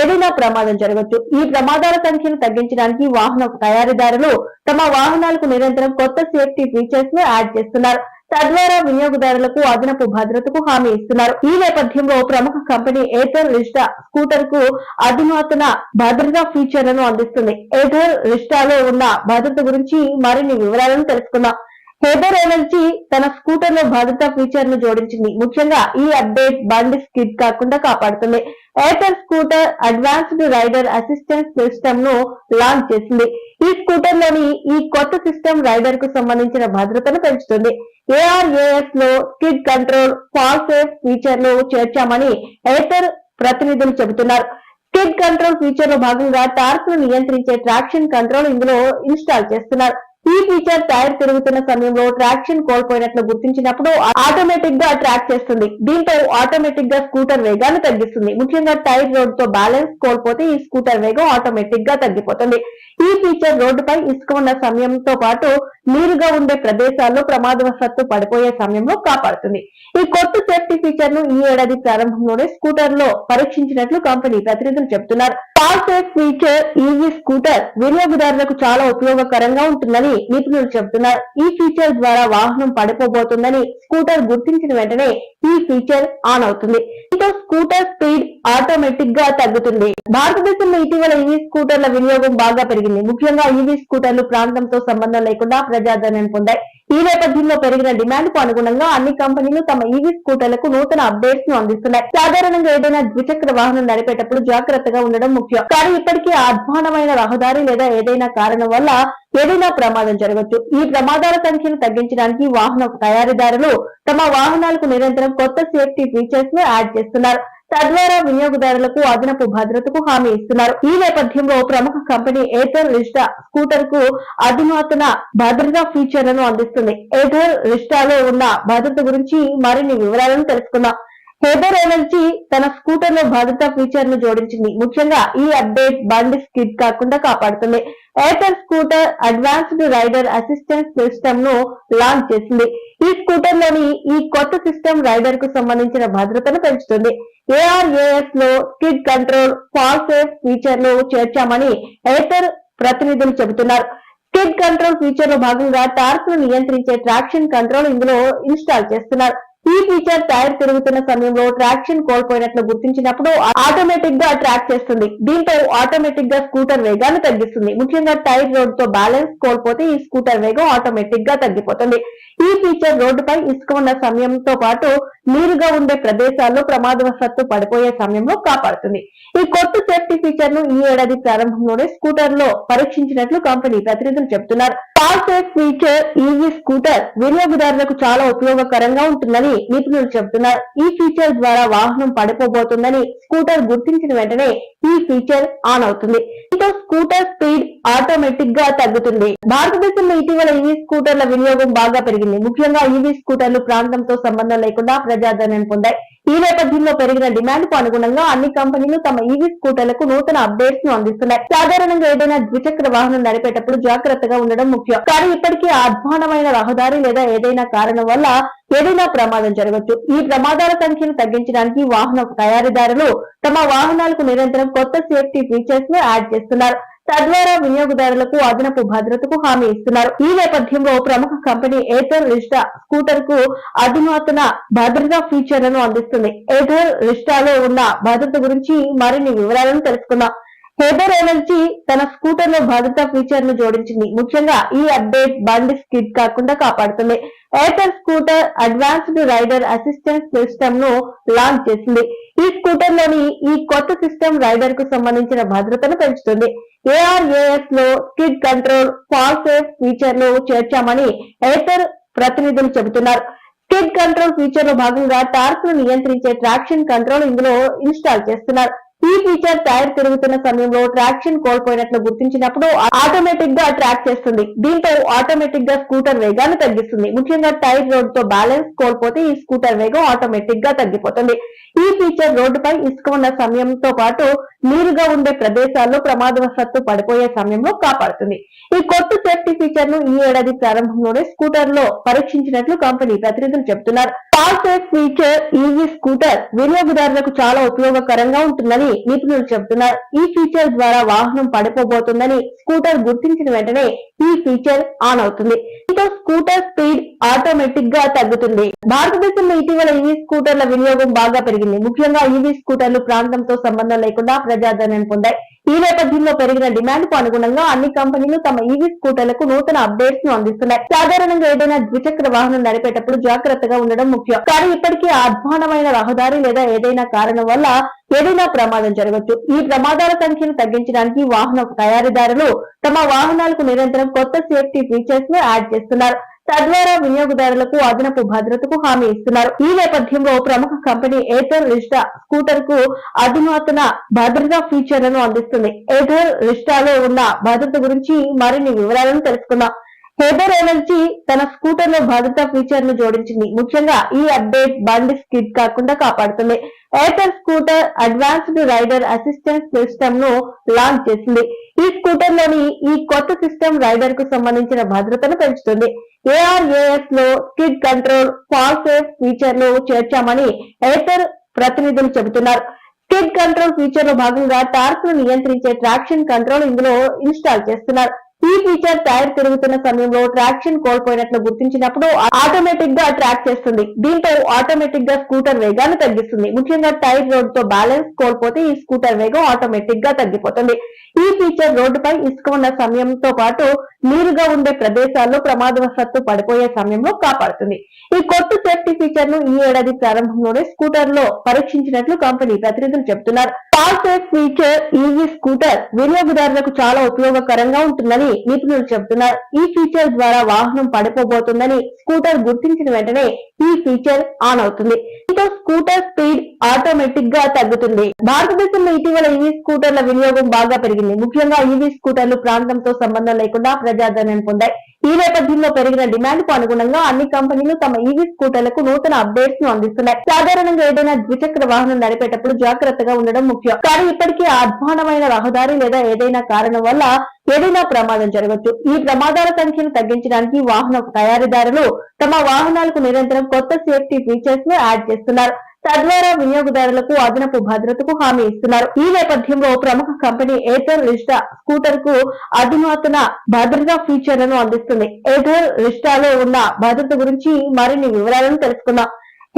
ఏదైనా ప్రమాదం జరగవచ్చు ఈ ప్రమాదాల సంఖ్యను తగ్గించడానికి వాహన తయారీదారులు తమ వాహనాలకు నిరంతరం కొత్త సేఫ్టీ ఫీచర్స్ను యాడ్ చేస్తున్నారు. తద్వారా వినియోగదారులకు అదనపు భద్రతకు హామీ ఇస్తున్నారు. ఈ నేపథ్యంలో ప్రముఖ కంపెనీ ఎయిర్టెల్ రిస్టా స్కూటర్కు అధునాతన భద్రతా ఫీచర్లను అందిస్తుంది. ఎయిర్టెల్ రిస్టాలో ఉన్న భద్రత గురించి మరిన్ని వివరాలను తెలుసుకుందాం. హేబర్ ఎనర్జీ తన స్కూటర్లో భద్రతా ఫీచర్ను జోడించింది. ముఖ్యంగా ఈ అప్డేట్ బండి స్కిడ్ కాకుండా కాపాడుతుంది. Airtel scooter advanced rider assistance సిస్టమ్ను లాంచ్ చేసింది. ఈ స్కూటర్లోని ఈ కొత్త సిస్టమ్ రైడర్కు సంబంధించిన భద్రతను పెంచుతుంది. ఏఆర్ఏఎస్లో స్కిడ్ కంట్రోల్ ఫాల్ సేఫ్ ఫీచర్ను చేర్చామని ఎయిర్టెల్ ప్రతినిధులు చెబుతున్నారు. స్కిడ్ కంట్రోల్ ఫీచర్లో భాగంగా టార్క్ను నియంత్రించే ట్రాక్షన్ కంట్రోల్ ఇందులో ఇన్స్టాల్ చేస్తున్నారు. ఈ ఫీచర్ టైర్ తిరుగుతున్న సమయంలో ట్రాక్షన్ కోల్పోయినట్లు గుర్తించినప్పుడు ఆటోమేటిక్గా ట్రాక్ చేస్తుంది. దీంతో ఆటోమేటిక్గా స్కూటర్ వేగాన్ని తగ్గిస్తుంది. ముఖ్యంగా టైర్ రోడ్తో బ్యాలెన్స్ కోల్పోతే ఈ స్కూటర్ వేగం ఆటోమేటిక్గా తగ్గిపోతుంది. ఈ ఫీచర్ రోడ్డుపై ఇసుక ఉన్న సమయంతో పాటు నీరుగా ఉండే ప్రదేశాల్లో ప్రమాదవశాత్తు పడిపోయే సమయంలో కాపాడుతుంది. ఈ కొత్త సేఫ్టీ ఫీచర్ను ఈ ఏడాది ప్రారంభంలోనే స్కూటర్లో పరీక్షించినట్లు కంపెనీ ప్రతినిధులు చెబుతున్నారు. Fall safe feature EV scooter వినియోగదారులకు చాలా ఉపయోగకరంగా ఉంటుందని నిపుణులు చెబుతున్నారు. ఈ ఫీచర్ ద్వారా వాహనం పడిపోబోతుందని స్కూటర్ గుర్తించిన వెంటనే ఈ ఫీచర్ ఆన్ అవుతుంది. దీంతో స్కూటర్ స్పీడ్ ఆటోమేటిక్గా తగ్గుతుంది. భారతదేశంలో ఇటీవల ఈవీ స్కూటర్ల వినియోగం బాగా పెరిగింది. ముఖ్యంగా ఈవీ స్కూటర్లు ప్రాంతంతో సంబంధం లేకుండా ప్రజాదరణ పొందాయి. ఈ నేపథ్యంలో పెరిగిన డిమాండ్కు అనుగుణంగా అన్ని కంపెనీలు తమ ఈవీ స్కూటర్లకు నూతన అప్డేట్స్ను అందిస్తున్నాయి. సాధారణంగా ఏదైనా ద్విచక్ర వాహనం నడిపేటప్పుడు జాగ్రత్తగా ఉండడం ముఖ్యం. కానీ ఇప్పటికీ అధ్వానమైన రహదారి లేదా ఏదైనా కారణం వల్ల ఏదైనా ప్రమాదం జరగవచ్చు ఈ ప్రమాదాల సంఖ్యను తగ్గించడానికి వాహన తయారీదారులు తమ వాహనాలకు నిరంతరం కొత్త సేఫ్టీ ఫీచర్స్ను యాడ్ చేస్తున్నారు. తద్వారా వినియోగదారులకు అదనపు భద్రతకు హామీ ఇస్తున్నారు. ఈ నేపథ్యంలో ప్రముఖ కంపెనీ ఎయిర్టెల్ రిస్టా స్కూటర్కు అధునాతన భద్రతా ఫీచర్లను అందిస్తుంది. ఎయిర్టెల్ రిస్టాలో ఉన్న భద్రత గురించి మరిన్ని వివరాలను తెలుసుకుందాం. హెబర్ ఎనర్జీ తన స్కూటర్లో భద్రతా ఫీచర్ను జోడించింది. ముఖ్యంగా ఈ అప్డేట్ బండి స్కిడ్ కాకుండా కాపాడుతుంది. Airtel scooter advanced rider assistance సిస్టమ్ను లాంచ్ చేసింది. ఈ స్కూటర్లోని ఈ కొత్త సిస్టమ్ రైడర్కు సంబంధించిన భద్రతను పెంచుతుంది. ఏఆర్ఏఎస్లో స్కిడ్ కంట్రోల్ ఫాల్ సేఫ్ ఫీచర్ను చేర్చామని ఎయిర్టెల్ ప్రతినిధులు చెబుతున్నారు. స్కిడ్ కంట్రోల్ ఫీచర్లో భాగంగా టార్క్ను నియంత్రించే ట్రాక్షన్ కంట్రోల్ ఇందులో ఇన్స్టాల్ చేస్తున్నారు. ఈ ఫీచర్ టైర్ తిరుగుతున్న సమయంలో ట్రాక్షన్ కోల్పోయినట్లు గుర్తించినప్పుడు ఆటోమేటిక్గా ట్రాక్ చేస్తుంది. దీంతో ఆటోమేటిక్గా స్కూటర్ వేగాన్ని తగ్గిస్తుంది. ముఖ్యంగా టైర్ రోడ్తో బ్యాలెన్స్ కోల్పోతే ఈ స్కూటర్ వేగం ఆటోమేటిక్గా తగ్గిపోతుంది. ఈ ఫీచర్ రోడ్డుపై ఇసుక ఉన్న సమయంతో పాటు నీరుగా ఉండే ప్రదేశాల్లో ప్రమాదవశాత్తు పడిపోయే సమయంలో కాపాడుతుంది. ఈ కొత్త సేఫ్టీ ఫీచర్ను ఈ ఏడాది ప్రారంభంలోనే స్కూటర్లో పరీక్షించినట్లు కంపెనీ ప్రతినిధులు చెబుతున్నారు. పాల్ ఫీచర్ ఈజీ స్కూటర్ వినియోగదారులకు చాలా ఉపయోగకరంగా ఉంటుందని నిపుణులు చెబుతున్నారు. ఈ ఫీచర్ ద్వారా వాహనం పడిపోబోతుందని స్కూటర్ గుర్తించిన వెంటనే ఈ ఫీచర్ ఆన్ అవుతుంది. దీంతో స్కూటర్ స్పీడ్ ఆటోమేటిక్గా తగ్గుతుంది. భారతదేశంలో ఇటీవల ఈవీ స్కూటర్ల వినియోగం బాగా పెరిగింది. ముఖ్యంగా ఈవీ స్కూటర్లు ప్రాంతంతో సంబంధం లేకుండా ప్రజాదరణ పొందాయి. ఈ నేపథ్యంలో పెరిగిన డిమాండ్కు అనుగుణంగా అన్ని కంపెనీలు తమ ఈవీ స్కూటర్లకు నూతన అప్డేట్స్ను అందిస్తున్నాయి. సాధారణంగా ఏదైనా ద్విచక్ర వాహనం నడిపేటప్పుడు జాగ్రత్తగా ఉండడం ముఖ్యం. కానీ ఇప్పటికీ అధ్వానమైన రహదారి లేదా ఏదైనా కారణం వల్ల ఏదైనా ప్రమాదం జరగవచ్చు ఈ ప్రమాదాల సంఖ్యను తగ్గించడానికి వాహన తయారీదారులు తమ వాహనాలకు నిరంతరం కొత్త సేఫ్టీ ఫీచర్స్ను యాడ్ చేస్తున్నారు. తద్వారా వినియోగదారులకు అదనపు భద్రతకు హామీ ఇస్తున్నారు. ఈ నేపథ్యంలో ప్రముఖ కంపెనీ ఎయిర్టెల్ రిస్టా స్కూటర్కు అధునాతన భద్రతా ఫీచర్లను అందిస్తుంది. ఎయిర్టెల్ రిస్టాలో ఉన్న భద్రత గురించి మరిన్ని వివరాలను తెలుసుకుందాం. హెబర్ ఎనర్జీ తన స్కూటర్లో భద్రతా ఫీచర్ను జోడించింది. ముఖ్యంగా ఈ అప్డేట్ బండి స్కిడ్ కాకుండా కాపాడుతుంది. Airtel scooter advanced rider assistance సిస్టమ్ను లాంచ్ చేసింది. ఈ స్కూటర్లోని ఈ కొత్త సిస్టమ్ రైడర్కు సంబంధించిన భద్రతను పెంచుతుంది. ఏఆర్ఏఎస్లో స్కిడ్ కంట్రోల్ ఫాల్ సేఫ్ ఫీచర్ను చేర్చామని ఎయిర్టెల్ ప్రతినిధులు చెబుతున్నారు. స్కిడ్ కంట్రోల్ ఫీచర్లో భాగంగా టార్క్ను నియంత్రించే ట్రాక్షన్ కంట్రోల్ ఇందులో ఇన్స్టాల్ చేస్తున్నారు. ఈ ఫీచర్ టైర్ తిరుగుతున్న సమయంలో ట్రాక్షన్ కోల్పోయినట్లు గుర్తించినప్పుడు ఆటోమేటిక్గా ట్రాక్ చేస్తుంది. దీంతో ఆటోమేటిక్గా స్కూటర్ వేగాన్ని తగ్గిస్తుంది. ముఖ్యంగా టైర్ రోడ్తో బ్యాలెన్స్ కోల్పోతే ఈ స్కూటర్ వేగం ఆటోమేటిక్గా తగ్గిపోతుంది. ఈ ఫీచర్ రోడ్డుపై ఇసుక ఉన్న సమయంతో పాటు నీరుగా ఉండే ప్రదేశాల్లో ప్రమాదవశాత్తు పడిపోయే సమయంలో కాపాడుతుంది. ఈ కొత్త సేఫ్టీ ఫీచర్ను ఈ ఏడాది ప్రారంభంలోనే స్కూటర్లో పరీక్షించినట్లు కంపెనీ ప్రతినిధులు చెబుతున్నారు. పాల్ ఫీచర్ ఈవీ స్కూటర్ వినియోగదారులకు చాలా ఉపయోగకరంగా ఉంటుందని నిపుణులు చెబుతున్నారు. ఈ ఫీచర్ ద్వారా వాహనం పడిపోబోతుందని స్కూటర్ గుర్తించిన వెంటనే ఈ ఫీచర్ ఆన్ అవుతుంది. దీంతో స్కూటర్ స్పీడ్ ఆటోమేటిక్గా తగ్గుతుంది. భారతదేశంలో ఇటీవల ఈవీ స్కూటర్ల వినియోగం బాగా పెరిగింది. ముఖ్యంగా ఈవీ స్కూటర్లు ప్రాంతంతో సంబంధం లేకుండా ప్రజాదరణ పొందాయి. ఈ నేపథ్యంలో పెరిగిన డిమాండ్కు అనుగుణంగా అన్ని కంపెనీలు తమ ఈవీ స్కూటర్లకు నూతన అప్డేట్స్ను అందిస్తున్నాయి. సాధారణంగా ఏదైనా ద్విచక్ర వాహనం నడిపేటప్పుడు జాగ్రత్తగా ఉండడం ముఖ్యం. కానీ ఇప్పటికీ అధ్వానమైన రహదారి లేదా ఏదైనా కారణం వల్ల ఏదైనా ప్రమాదం జరగవచ్చు ఈ ప్రమాదాల సంఖ్యను తగ్గించడానికి వాహన తయారీదారులు తమ వాహనాలకు నిరంతరం కొత్త సేఫ్టీ ఫీచర్స్ను యాడ్ చేస్తున్నారు. తద్వారా వినియోగదారులకు అదనపు భద్రతకు హామీ ఇస్తున్నారు. ఈ నేపథ్యంలో ప్రముఖ కంపెనీ ఏథర్ రిస్టా స్కూటర్కు అధునాతన భద్రతా ఫీచర్లను అందిస్తుంది. ఏథర్ రిస్టాలో ఉన్న భద్రత గురించి మరిన్ని వివరాలను తెలుసుకుందాం. హెబర్ ఎనర్జీ తన స్కూటర్లో భద్రతా ఫీచర్ను జోడించింది. ముఖ్యంగా ఈ అప్డేట్ బండి స్కిడ్ కాకుండా కాపాడుతుంది. Airtel scooter advanced rider assistance సిస్టమ్ను లాంచ్ చేసింది. ఈ స్కూటర్లోని ఈ కొత్త సిస్టమ్ రైడర్కు సంబంధించిన భద్రతను పెంచుతుంది. ఏఆర్ఏఎస్లో స్కిడ్ కంట్రోల్ ఫాల్ సేఫ్ ఫీచర్ను చేర్చామని ఎయిర్టెల్ ప్రతినిధులు చెబుతున్నారు. స్కిడ్ కంట్రోల్ ఫీచర్లో భాగంగా టార్క్ను నియంత్రించే ట్రాక్షన్ కంట్రోల్ ఇందులో ఇన్స్టాల్ చేస్తున్నారు. ఈ ఫీచర్ టైర్ తిరుగుతున్న సమయంలో ట్రాక్షన్ కోల్పోయినట్లు గుర్తించినప్పుడు ఆటోమేటిక్గా ట్రాక్ చేస్తుంది. దీంతో ఆటోమేటిక్గా స్కూటర్ వేగాన్ని తగ్గిస్తుంది. ముఖ్యంగా టైర్ రోడ్తో బ్యాలెన్స్ కోల్పోతే ఈ స్కూటర్ వేగం ఆటోమేటిక్గా తగ్గిపోతుంది. ఈ ఫీచర్ రోడ్డుపై ఇసుక ఉన్న సమయంతో పాటు నీరుగా ఉండే ప్రదేశాల్లో ప్రమాదవశాత్తు పడిపోయే సమయంలో కాపాడుతుంది. ఈ కొత్త సేఫ్టీ ఫీచర్ను ఈ ఏడాది ప్రారంభంలోనే స్కూటర్లో పరీక్షించినట్లు కంపెనీ ప్రతినిధులు చెబుతున్నారు. పాల్ ఫీచర్ ఈవీ స్కూటర్ వినియోగదారులకు చాలా ఉపయోగకరంగా ఉంటుందని నిపుణులు చెబుతున్నారు. ఈ ఫీచర్ ద్వారా వాహనం పడిపోబోతుందని స్కూటర్ గుర్తించిన వెంటనే ఈ ఫీచర్ ఆన్ అవుతుంది. దీంతో స్కూటర్ స్పీడ్ ఆటోమేటిక్గా తగ్గుతుంది. భారతదేశంలో ఇటీవల ఈవీ స్కూటర్ల వినియోగం బాగా పెరిగింది. ముఖ్యంగా ఈవీ స్కూటర్లు ప్రాంతంతో సంబంధం లేకుండా ప్రజాదరణ పొందాయి. ఈ నేపథ్యంలో పెరిగిన డిమాండ్కు అనుగుణంగా అన్ని కంపెనీలు తమ ఈవీ స్కూటర్లకు నూతన అప్డేట్స్ను అందిస్తున్నాయి. సాధారణంగా ఏదైనా ద్విచక్ర వాహనం నడిపేటప్పుడు జాగ్రత్తగా ఉండడం ముఖ్యం. కానీ ఇప్పటికీ అధ్వానమైన రహదారి లేదా ఏదైనా కారణం వల్ల ఏదైనా ప్రమాదం జరగవచ్చు. ఈ ప్రమాదాల సంఖ్యను తగ్గించడానికి వాహన తయారీదారులు తమ వాహనాలకు నిరంతరం కొత్త సేఫ్టీ ఫీచర్స్ను యాడ్ చేస్తున్నారు. తద్వారా వినియోగదారులకు అదనపు భద్రతకు హామీ ఇస్తున్నారు. ఈ నేపథ్యంలో ప్రముఖ కంపెనీ ఎయిర్టెల్ రిస్టా స్కూటర్కు అధునాతన భద్రతా ఫీచర్లను అందిస్తుంది. ఎయిర్టెల్ రిస్టాలో ఉన్న భద్రత గురించి మరిన్ని వివరాలను తెలుసుకుందాం.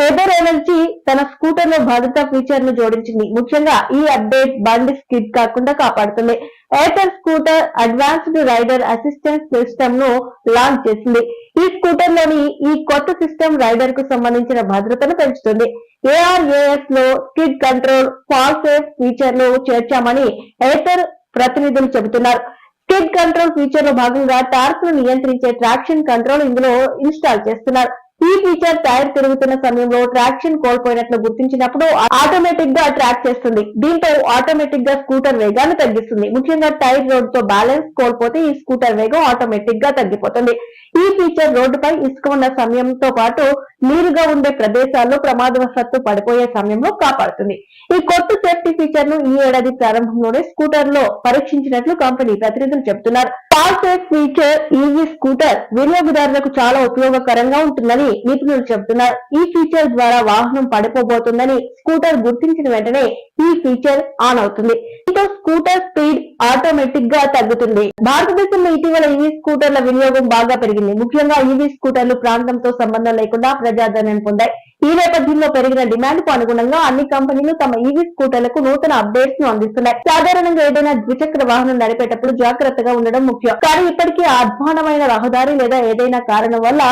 హెబర్ ఎనర్జీ తన స్కూటర్లో భద్రతా ఫీచర్ను జోడించింది. ముఖ్యంగా ఈ అప్డేట్ బండి స్కిడ్ కాకుండా కాపాడుతుంది. Airtel scooter advanced rider assistance సిస్టమ్ను లాంచ్ చేసింది. ఈ స్కూటర్లోని ఈ కొత్త సిస్టమ్ రైడర్కు సంబంధించిన భద్రతను పెంచుతుంది. ఏఆర్ఏఎస్లో స్కిడ్ కంట్రోల్ ఫాల్ సేఫ్ ఫీచర్ను చేర్చామని ఎయిర్టెల్ ప్రతినిధులు చెబుతున్నారు. స్కిడ్ కంట్రోల్ ఫీచర్లో భాగంగా టార్క్ను నియంత్రించే ట్రాక్షన్ కంట్రోల్ ఇందులో ఇన్స్టాల్ చేస్తున్నారు. ఈ ఫీచర్ టైర్ తిరుగుతున్న సమయంలో ట్రాక్షన్ కోల్పోయినట్లు గుర్తించినప్పుడు ఆటోమేటిక్గా ట్రాక్ చేస్తుంది. దీంతో ఆటోమేటిక్గా స్కూటర్ వేగాన్ని తగ్గిస్తుంది. ముఖ్యంగా టైర్ రోడ్తో బ్యాలెన్స్ కోల్పోతే ఈ స్కూటర్ వేగం ఆటోమేటిక్గా తగ్గిపోతుంది. ఈ ఫీచర్ రోడ్డుపై ఇసుక ఉన్న సమయంతో పాటు నీరుగా ఉండే ప్రదేశాల్లో ప్రమాదవశాత్తు పడిపోయే సమయంలో కాపాడుతుంది. ఈ కొత్త సేఫ్టీ ఫీచర్ను ఈ ఏడాది ప్రారంభంలోనే స్కూటర్లో పరీక్షించినట్లు కంపెనీ ప్రతినిధులు చెబుతున్నారు. Fall safe feature EV scooter వినియోగదారులకు చాలా ఉపయోగకరంగా ఉంటుందని నిపుణులు చెబుతున్నారు. ఈ ఫీచర్ ద్వారా వాహనం పడిపోబోతుందని స్కూటర్ గుర్తించిన వెంటనే ఈ ఫీచర్ ఆన్ అవుతుంది. దీంతో స్కూటర్ స్పీడ్ ఆటోమేటిక్గా తగ్గుతుంది. భారతదేశంలో ఇటీవల ఈవీ స్కూటర్ల వినియోగం బాగా పెరిగింది. ముఖ్యంగా ఈవీ స్కూటర్లు ప్రాంతంతో సంబంధం లేకుండా ప్రజాదరణ పొందాయి. ఈ నేపథ్యంలో పెరిగిన డిమాండ్కు అనుగుణంగా అన్ని కంపెనీలు తమ ఈవీ స్కూటర్లకు నూతన అప్డేట్స్ను అందిస్తున్నాయి. సాధారణంగా ఏదైనా ద్విచక్ర వాహనం నడిపేటప్పుడు జాగ్రత్తగా ఉండడం ముఖ్యం. కానీ ఇప్పటికీ అధ్వానమైన రహదారి లేదా ఏదైనా కారణం వల్ల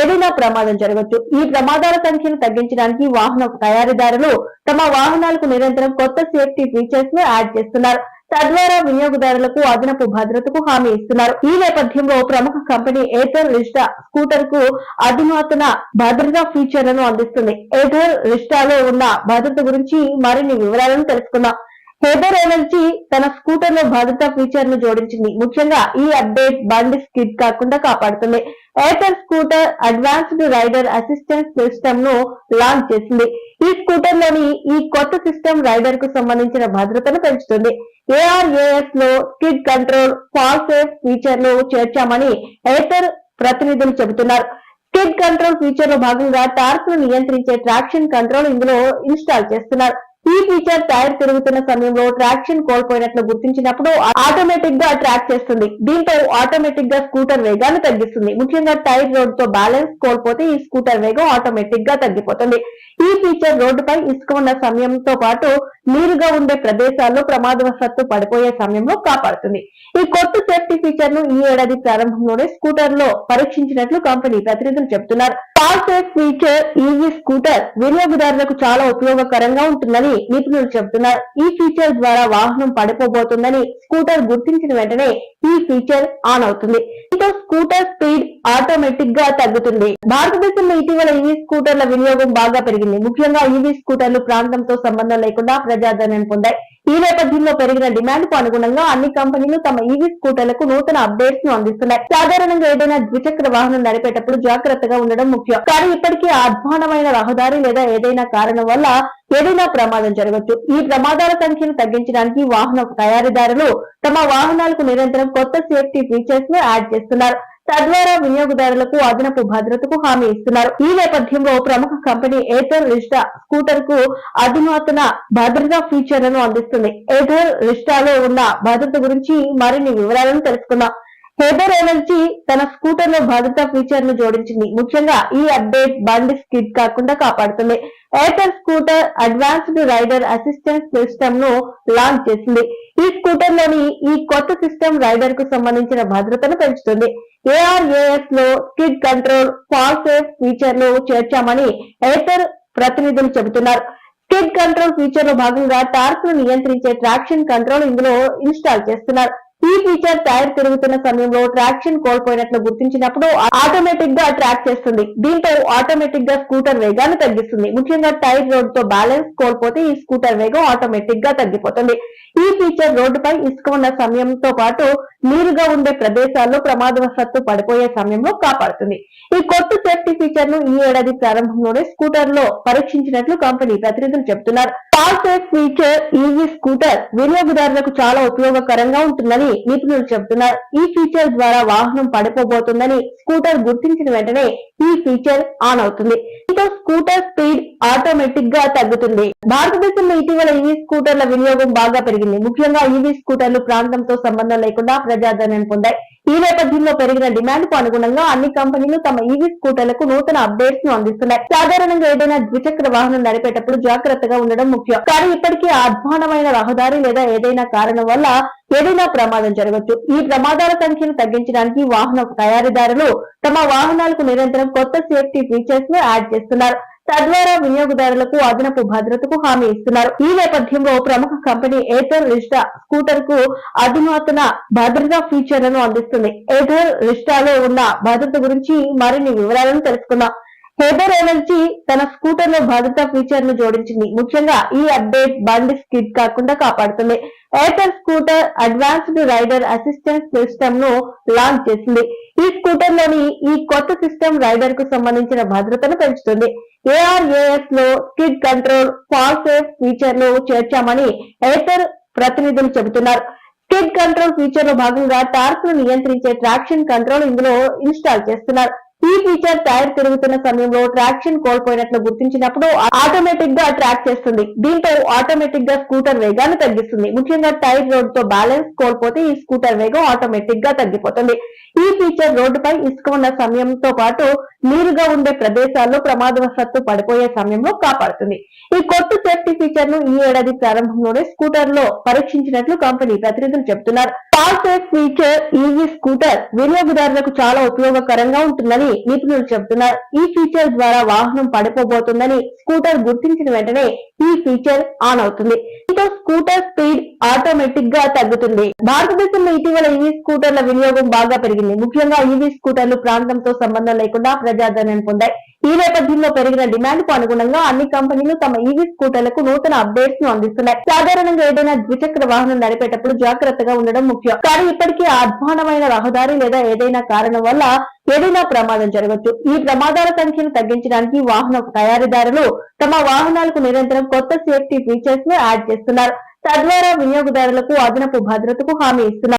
ఏదైనా ప్రమాదం జరగవచ్చు ఈ ప్రమాదాల సంఖ్యను తగ్గించడానికి వాహన తయారీదారులు తమ వాహనాలకు నిరంతరం కొత్త సేఫ్టీ ఫీచర్స్ను యాడ్ చేస్తున్నారు. తద్వారా వినియోగదారులకు అదనపు భద్రతకు హామీ ఇస్తున్నారు. ఈ నేపథ్యంలో ప్రముఖ కంపెనీ ఎయిర్టెల్ రిస్టా స్కూటర్కు అధునాతన భద్రతా ఫీచర్లను అందిస్తుంది. ఎయిర్టెల్ రిస్టాలో ఉన్న భద్రత గురించి మరిన్ని వివరాలను తెలుసుకుందాం. హెబర్ ఎనర్జీ తన స్కూటర్లో భద్రతా ఫీచర్ను జోడించింది. ముఖ్యంగా ఈ అప్డేట్ బండి స్కిడ్ కాకుండా కాపాడుతుంది. Airtel scooter advanced rider assistance సిస్టమ్ను లాంచ్ చేసింది. ఈ స్కూటర్లోని ఈ కొత్త సిస్టమ్ రైడర్కు సంబంధించిన భద్రతను పెంచుతుంది. ఏఆర్ఏఎస్లో స్కిడ్ కంట్రోల్ ఫాల్ సేఫ్ ఫీచర్ను చేర్చామని ఎయిర్టెల్ ప్రతినిధులు చెబుతున్నారు. స్కిడ్ కంట్రోల్ ఫీచర్లో భాగంగా టార్క్ను నియంత్రించే ట్రాక్షన్ కంట్రోల్ ఇందులో ఇన్స్టాల్ చేస్తున్నారు. ఈ ఫీచర్ టైర్ తిరుగుతున్న సమయంలో ట్రాక్షన్ కోల్పోయినట్లు గుర్తించినప్పుడు ఆటోమేటిక్గా ట్రాక్ చేస్తుంది. దీంతో ఆటోమేటిక్గా స్కూటర్ వేగాన్ని తగ్గిస్తుంది. ముఖ్యంగా టైర్ రోడ్తో బ్యాలెన్స్ కోల్పోతే ఈ స్కూటర్ వేగం ఆటోమేటిక్గా తగ్గిపోతుంది. ఈ ఫీచర్ రోడ్డుపై ఇసుక ఉన్న సమయంతో పాటు నీరుగా ఉండే ప్రదేశాల్లో ప్రమాదవశాత్తు పడిపోయే సమయంలో కాపాడుతుంది. ఈ కొత్త సేఫ్టీ ఫీచర్ను ఈ ఏడాది ప్రారంభంలోనే స్కూటర్లో పరీక్షించినట్లు కంపెనీ ప్రతినిధులు చెబుతున్నారు. Fall safe feature EV scooter వినియోగదారులకు చాలా ఉపయోగకరంగా ఉంటుందని నిపుణులు చెబుతున్నారు ఈ ఫీచర్ ద్వారా వాహనం పడిపోబోతుందని స్కూటర్ గుర్తించిన వెంటనే ఈ ఫీచర్ ఆన్ అవుతుంది. దీంతో స్కూటర్ స్పీడ్ ఆటోమేటిక్గా తగ్గుతుంది. భారతదేశంలో ఇటీవల ఈవీ స్కూటర్ల వినియోగం బాగా పెరిగింది. ముఖ్యంగా ఈవీ స్కూటర్లు ప్రాంతంతో సంబంధం లేకుండా ప్రజాదరణ పొందాయి. ఈ నేపథ్యంలో పెరిగిన డిమాండ్కు అనుగుణంగా అన్ని కంపెనీలు తమ ఈవీ స్కూటర్లకు నూతన అప్డేట్స్ను అందిస్తున్నాయి. సాధారణంగా ఏదైనా ద్విచక్ర వాహనం నడిపేటప్పుడు జాగ్రత్తగా ఉండడం ముఖ్యం. కానీ ఇప్పటికీ అధ్వానమైన రహదారి లేదా ఏదైనా కారణం వల్ల ఏదైనా ప్రమాదం జరగచ్చు. ఈ ప్రమాదాల సంఖ్యను తగ్గించడానికి వాహన తయారీదారులు తమ వాహనాలకు నిరంతరం కొత్త సేఫ్టీ ఫీచర్స్ను యాడ్ చేస్తున్నారు. తద్వారా వినియోగదారులకు అదనపు భద్రతకు హామీ ఇస్తున్నారు. ఈ నేపథ్యంలో ప్రముఖ కంపెనీ ఏథర్ రిస్టా స్కూటర్కు అధునాతన భద్రతా ఫీచర్లను అందిస్తుంది. ఏథర్ రిస్టాలో ఉన్న భద్రత గురించి మరిన్ని వివరాలను తెలుసుకుందాం. హేబర్ ఎనర్జీ తన స్కూటర్లో భద్రతా ఫీచర్ను జోడించింది. ముఖ్యంగా ఈ అప్డేట్ బండి స్కిడ్ కాకుండా కాపాడుతుంది. Airtel scooter advanced rider assistance సిస్టమ్ను లాంచ్ చేసింది. ఈ స్కూటర్లోని ఈ కొత్త సిస్టమ్ రైడర్కు సంబంధించిన భద్రతను పెంచుతుంది. ఏఆర్ఏఎస్లో స్కిడ్ కంట్రోల్ ఫాల్ సేఫ్ ఫీచర్లు చేర్చామని ఎయిర్టెల్ ప్రతినిధులు చెబుతున్నారు. స్కిడ్ కంట్రోల్ ఫీచర్లో భాగంగా టార్క్ను నియంత్రించే ట్రాక్షన్ కంట్రోల్ ఇందులో ఇన్స్టాల్ చేస్తున్నారు. ఈ ఫీచర్ టైర్ తిరుగుతున్న సమయంలో ట్రాక్షన్ కోల్పోయినట్లు గుర్తించినప్పుడు ఆటోమేటిక్గా ట్రాక్ చేస్తుంది. దీంతో ఆటోమేటిక్గా స్కూటర్ వేగాన్ని తగ్గిస్తుంది. ముఖ్యంగా టైర్ రోడ్తో బ్యాలెన్స్ కోల్పోతే ఈ స్కూటర్ వేగం ఆటోమేటిక్గా తగ్గిపోతుంది. ఈ ఫీచర్ రోడ్డుపై ఇసుక ఉన్న సమయంతో పాటు నీరుగా ఉండే ప్రదేశాల్లో ప్రమాదవశాత్తు పడిపోయే సమయంలో కాపాడుతుంది. ఈ కొత్త సేఫ్టీ ఫీచర్ను ఈ ఏడాది ప్రారంభంలోనే స్కూటర్లో పరీక్షించినట్లు కంపెనీ ప్రతినిధులు చెబుతున్నారు. పాల్ ఫీచర్ ఈవీ స్కూటర్ వినియోగదారులకు చాలా ఉపయోగకరంగా ఉంటుందని నిపుణులు చెబుతున్నారు. ఈ ఫీచర్ ద్వారా వాహనం పడిపోబోతుందని స్కూటర్ గుర్తించిన వెంటనే ఈ ఫీచర్ ఆన్ అవుతుంది. దీంతో స్కూటర్ స్పీడ్ ఆటోమేటిక్గా తగ్గుతుంది. భారతదేశంలో ఇటీవల ఈవీ స్కూటర్ల వినియోగం బాగా పెరిగింది. ముఖ్యంగా ఈవీ స్కూటర్లు ప్రాంతంతో సంబంధం లేకుండా ప్రజాదరణ పొందాయి. ఈ నేపథ్యంలో పెరిగిన డిమాండ్కు అనుగుణంగా అన్ని కంపెనీలు తమ ఈవీ స్కూటర్లకు నూతన అప్డేట్స్ను అందిస్తున్నాయి. సాధారణంగా ఏదైనా ద్విచక్ర వాహనం నడిపేటప్పుడు జాగ్రత్తగా ఉండడం ముఖ్యం. కానీ ఇప్పటికీ అధ్వానమైన రహదారి లేదా ఏదైనా కారణం వల్ల ఏదైనా ప్రమాదం జరగచ్చు. ఈ ప్రమాదాల సంఖ్యను తగ్గించడానికి వాహన తయారీదారులు తమ వాహనాలకు నిరంతరం కొత్త సేఫ్టీ ఫీచర్స్ను యాడ్ చేస్తున్నారు. తద్వారా వినియోగదారులకు అదనపు భద్రతకు హామీ ఇస్తున్నారు. ఈ నేపథ్యంలో ప్రముఖ కంపెనీ ఎయిర్టెల్ రిస్టా స్కూటర్కు అధునాతన భద్రతా ఫీచర్లను అందిస్తుంది. ఎయిర్టెల్ రిస్టాలో ఉన్న భద్రత గురించి మరిన్ని వివరాలను తెలుసుకుందాం. హేబర్ ఎనర్జీ తన స్కూటర్లో భద్రతా ఫీచర్ను జోడించింది. ముఖ్యంగా ఈ అప్డేట్ బండి స్కిడ్ కాకుండా కాపాడుతుంది. Airtel scooter advanced rider assistance సిస్టమ్ను లాంచ్ చేసింది. ఈ స్కూటర్లోని ఈ కొత్త సిస్టమ్ రైడర్కు సంబంధించిన భద్రతను పెంచుతుంది. ఏఆర్ఏఎస్లో స్కిడ్ కంట్రోల్ ఫాల్ సేఫ్ ఫీచర్లు చేర్చామని ఎయిర్టెల్ ప్రతినిధులు చెబుతున్నారు. స్కిడ్ కంట్రోల్ ఫీచర్లో భాగంగా టార్క్ను నియంత్రించే ట్రాక్షన్ కంట్రోల్ ఇందులో ఇన్స్టాల్ చేస్తున్నారు. ఈ ఫీచర్ టైర్ తిరుగుతున్న సమయంలో ట్రాక్షన్ కోల్పోయినట్లు గుర్తించినప్పుడు ఆటోమేటిక్గా ట్రాక్ చేస్తుంది. దీంతో ఆటోమేటిక్గా స్కూటర్ వేగాన్ని తగ్గిస్తుంది. ముఖ్యంగా టైర్ రోడ్తో బ్యాలెన్స్ కోల్పోతే ఈ స్కూటర్ వేగం ఆటోమేటిక్గా తగ్గిపోతుంది. ఈ ఫీచర్ రోడ్డుపై ఇసుక ఉన్న సమయంతో పాటు నీరుగా ఉండే ప్రదేశాల్లో ప్రమాదవశాత్తు పడిపోయే సమయంలో కాపాడుతుంది. ఈ కొత్త సేఫ్టీ ఫీచర్ను ఈ ఏడాది ప్రారంభంలోనే స్కూటర్లో పరీక్షించినట్లు కంపెనీ ప్రతినిధులు చెబుతున్నారు. Fall safe feature EV scooter వినియోగదారులకు చాలా ఉపయోగకరంగా ఉంటుందని నిపుణులు చెబుతున్నారు. ఈ ఫీచర్ ద్వారా వాహనం పడిపోబోతుందని స్కూటర్ గుర్తించిన వెంటనే ఈ ఫీచర్ ఆన్ అవుతుంది. స్కూటర్ స్పీడ్ ఆటోమేటిక్గా తగ్గుతుంది. భారతదేశంలో ఇటీవల ఈవీ స్కూటర్ల వినియోగం బాగా పెరిగింది. ముఖ్యంగా ఈవీ స్కూటర్లు ప్రాంతంతో సంబంధం లేకుండా ప్రజాదరణ పొందాయి. ఈ నేపథ్యంలో పెరిగిన డిమాండ్కు అనుగుణంగా అన్ని కంపెనీలు తమ ఈవీ స్కూటర్లకు నూతన అప్డేట్స్ను అందిస్తున్నాయి. సాధారణంగా ఏదైనా ద్విచక్ర వాహనం నడిపేటప్పుడు జాగ్రత్తగా ఉండడం ముఖ్యం. కానీ ఇప్పటికీ అధ్వానమైన రహదారి లేదా ఏదైనా కారణం వల్ల ఏదైనా ప్రమాదం జరగవచ్చు ఈ ప్రమాదాల సంఖ్యను తగ్గించడానికి వాహన తయారీదారులు తమ వాహనాలకు నిరంతరం కొత్త సేఫ్టీ ఫీచర్స్ను యాడ్ చేస్తున్నారు. తద్వారా వినియోగదారులకు అదనపు భద్రతకు హామీ ఇస్తున్నారు.